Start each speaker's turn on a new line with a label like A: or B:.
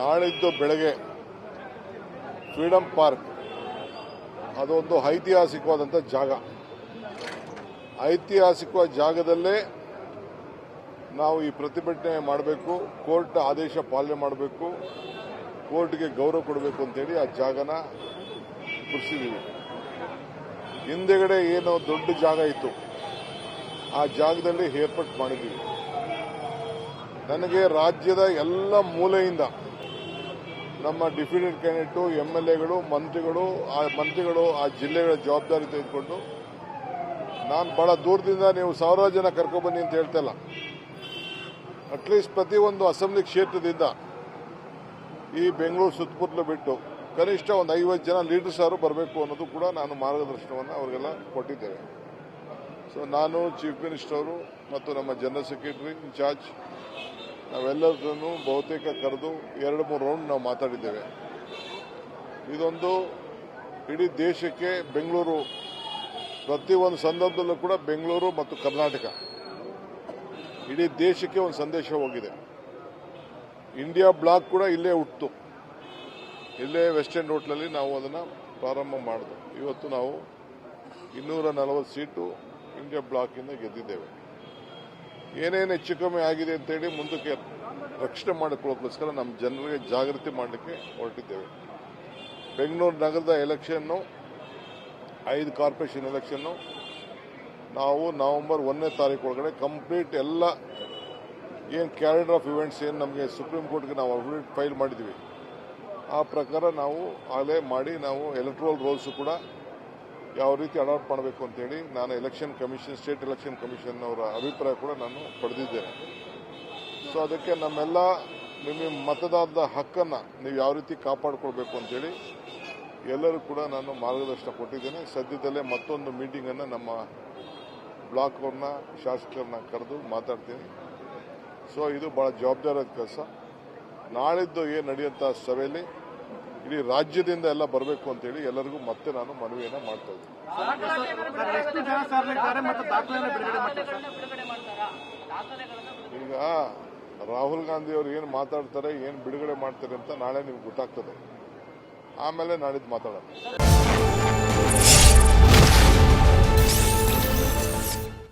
A: ನಾಳಿದ್ದು ಬೆಳಗ್ಗೆ freedom park. ಅದೊಂದು ಐತಿಹಾಸಿಕವಾದಂಥ ಜಾಗ. ಐತಿಹಾಸಿಕ ಜಾಗದಲ್ಲೇ ನಾವು ಈ ಪ್ರತಿಭಟನೆ ಮಾಡಬೇಕು, ಕೋರ್ಟ್ ಆದೇಶ ಪಾಲನೆ ಮಾಡಬೇಕು, ಕೋರ್ಟ್ಗೆ ಗೌರವ ಕೊಡಬೇಕು ಅಂತೇಳಿ ಆ ಜಾಗನ ಕುರಿಸಿದ್ದೀವಿ ಹಿಂದೆಗಡೆ ಏನೋ ದೊಡ್ಡ ಜಾಗ ಇತ್ತು, ಆ ಜಾಗದಲ್ಲಿ ಏರ್ಪಟ್ ಮಾಡಿದ್ದೀವಿ ನನಗೆ ರಾಜ್ಯದ ಎಲ್ಲ ಮೂಲೆಯಿಂದ ನಮ್ಮ ಡಿಫಿಡೆಂಟ್ ಕ್ಯಾಂಡಿಡೇಟು ಎಂ ಎಲ್ ಎಗಳು, ಮಂತ್ರಿಗಳು, ಆ ಮಂತ್ರಿಗಳು, ಆ ಜಿಲ್ಲೆಗಳ ಜವಾಬ್ದಾರಿ ತೆಗೆದುಕೊಂಡು ನಾನು ಬಹಳ ದೂರದಿಂದ ನೀವು ಸಾವಿರಾರು ಜನ ಕರ್ಕೊಬನ್ನಿ ಅಂತ ಹೇಳ್ತಾ ಇಲ್ಲ. ಅಟ್ಲೀಸ್ಟ್ ಪ್ರತಿಯೊಂದು ಅಸೆಂಬ್ಲಿ ಕ್ಷೇತ್ರದಿಂದ ಈ ಬೆಂಗಳೂರು ಸುತ್ತಮುತ್ತಲು ಬಿಟ್ಟು ಕನಿಷ್ಠ ಒಂದು ಐವತ್ತು ಜನ ಲೀಡರ್ಸ್ ಅವರು ಬರಬೇಕು ಅನ್ನೋದು ಕೂಡ ನಾನು ಮಾರ್ಗದರ್ಶನವನ್ನು ಅವರಿಗೆಲ್ಲ ಕೊಟ್ಟಿದ್ದೇವೆ. ಸೊ ನಾನು ಚೀಫ್ ಮಿನಿಸ್ಟರ್ ಅವರು ಮತ್ತು ನಮ್ಮ ಜನರಲ್ ಸೆಕ್ರೆಟರಿ ಇನ್ಚಾರ್ಜ್ ನಾವೆಲ್ಲರನ್ನು ಬಹುತೇಕ ಕರೆದು ಎರಡು, ಮೂರು ರೌಂಡ್ ನಾವು ಮಾತಾಡಿದ್ದೇವೆ. ಇದೊಂದು ಇಡೀ ದೇಶಕ್ಕೆ ಬೆಂಗಳೂರು, ಪ್ರತಿಯೊಂದು ಸಂದರ್ಭದಲ್ಲೂ ಕೂಡ ಬೆಂಗಳೂರು ಮತ್ತು ಕರ್ನಾಟಕ. ಇಡೀ ದೇಶಕ್ಕೆ ಒಂದು ಸಂದೇಶ ಹೋಗಿದೆ. ಇಂಡಿಯಾ ಬ್ಲಾಕ್ ಕೂಡ ಇಲ್ಲೇ ಹುಟ್ಟಿತು ಇಲ್ಲೇ ವೆಸ್ಟರ್ನ್ ಹೋಟ್ಲಲ್ಲಿ ನಾವು ಅದನ್ನು ಪ್ರಾರಂಭ ಮಾಡಿದ್ವು. ಇವತ್ತು ನಾವು ಇನ್ನೂರ ನಲವತ್ತು ಸೀಟು ಇಂಡಿಯಾ ಬ್ಲಾಕಿಂದ ಗೆದ್ದಿದ್ದೇವೆ. ಏನೇನು ಹೆಚ್ಚು ಕಮ್ಮಿ ಆಗಿದೆ ಅಂತೇಳಿ ಮುಂದಕ್ಕೆ ರಕ್ಷಣೆ ಮಾಡಿಕೊಳ್ಳೋಕ್ಕೋಸ್ಕರ ನಮ್ಮ ಜನರಿಗೆ ಜಾಗೃತಿ ಮಾಡಲಿಕ್ಕೆ ಹೊರಟಿದ್ದೇವೆ. ಬೆಂಗಳೂರು ನಗರದ ಎಲೆಕ್ಷನ್ನು, ಐದು ಕಾರ್ಪೊರೇಷನ್ ಎಲೆಕ್ಷನ್ನು, ನಾವು ನವೆಂಬರ್ ಒಂದನೇ ತಾರೀಕು ಒಳಗಡೆ ಕಂಪ್ಲೀಟ್ ಎಲ್ಲ ಏನು ಕ್ಯಾಲೆಂಡರ್ ಆಫ್ ಇವೆಂಟ್ಸ್ ಏನು ನಮಗೆ ಸುಪ್ರೀಂ ಕೋರ್ಟ್ಗೆ ನಾವು ಅಫಿಡವಿಟ್ ಫೈಲ್ ಮಾಡಿದ್ದೀವಿ. ಆ ಪ್ರಕಾರ ನಾವು ಆಗಲೇ ಮಾಡಿ ನಾವು ಎಲೆಕ್ಟ್ರಲ್ ರೋಲ್ಸು ಕೂಡ ಯಾವ ರೀತಿ ಅಡಾಪ್ಟ್ ಮಾಡಬೇಕು ಅಂತೇಳಿ ನಾನು election commission state election commission ಅವರ ಅಭಿಪ್ರಾಯ ಕೂಡ ನಾನು ಪಡೆದಿದ್ದೇನೆ. ಸೊ ಅದಕ್ಕೆ ನಮ್ಮೆಲ್ಲ ನಿಮ್ಮ ಮತದಾರರ ಹಕ್ಕನ್ನು ನೀವು ಯಾವ ರೀತಿ ಕಾಪಾಡಿಕೊಳ್ಬೇಕು ಅಂತೇಳಿ ಎಲ್ಲರೂ ಕೂಡ ನಾನು ಮಾರ್ಗದರ್ಶನ ಕೊಟ್ಟಿದ್ದೇನೆ. ಸದ್ಯದಲ್ಲೇ ಮತ್ತೊಂದು ಮೀಟಿಂಗನ್ನು ನಮ್ಮ ಬ್ಲಾಕ್ ಅವ್ರನ್ನ, ಶಾಸಕರನ್ನ ಕರೆದು ಮಾತಾಡ್ತೀನಿ. ಸೊ ಇದು ಭಾಳ ಜವಾಬ್ದಾರಿಯಾದ ಕೆಲಸ. ನಾಳಿದ್ದು ಏನು ನಡೆಯುವಂಥ ಸಭೆಯಲ್ಲಿ? ಇಡೀ ರಾಜ್ಯದಿಂದ ಎಲ್ಲ ಬರಬೇಕು ಅಂತೇಳಿ ಎಲ್ಲರಿಗೂ ಮತ್ತೆ ನಾನು ಮನವಿಯನ್ನ ಮಾಡ್ತಾ ಇದ್ದೀನಿ. ಈಗ ರಾಹುಲ್ ಗಾಂಧಿ ಅವರು ಏನು ಮಾತಾಡ್ತಾರೆ ಏನು ಬಿಡುಗಡೆ ಮಾಡ್ತಾರೆ ಅಂತ ನಾಳೆ ನಿಮ್ಗೆ ಗೊತ್ತಾಗ್ತದೆ. ಆಮೇಲೆ ನಾಳಿದ್ದು ಮಾತಾಡೋಣ.